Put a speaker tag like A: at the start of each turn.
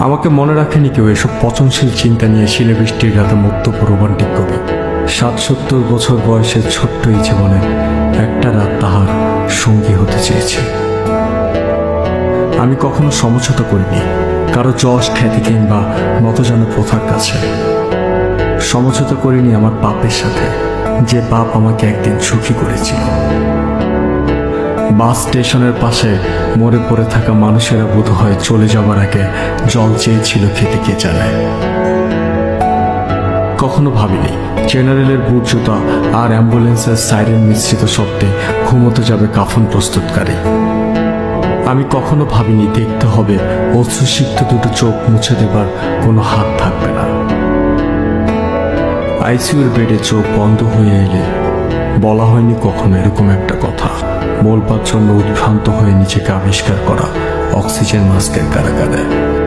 A: আমাকে মনে রাখেনি কেউ এসব পচনশীল চিন্তা নিয়ে শিলে বৃষ্টির রাতে মুক্ত রোমান্টিক কবি ষাট সত্তর বছর বয়সের ছোট্ট এই জীবনে একটা রাত তাহার সঙ্গী হতে চেয়েছে। আমি কখনো সমঝোতা করিনি, কারও যশ, খ্যাতি কিংবা নতজানো প্রথার কাছে। সমঝোতা করিনি আমার পাপের সাথে, যে পাপ আমাকে একদিন সুখী করেছিল। বাস স্টেশনের পাশে মরে পড়ে থাকা মানুষেরা বোধ হয় চলে যাবার আগে জল চেয়েছিল খেতে কে জানে। কখনো ভাবিনি, জেনারেলের বুট আর অ্যাম্বুলেন্সের সাইরেন মিশ্রিত শব্দে ঘুমোতে যাবে কাফন প্রস্তুতকারী। আমি কখনো ভাবিনি দেখতে হবে অশ্রুসিক্ত দুটো চোখ মুছে দেবার কোনো হাত থাকবে না। আইসিইউর বেডে চোখ বন্ধ হয়ে এলে বলা হয়নি কখনো এরকম একটা কথা। জন্য উদ্ভ্রান্ত হয়ে নিজেকে আবিষ্কার করা অক্সিজেন মাস্কের কারাগারে।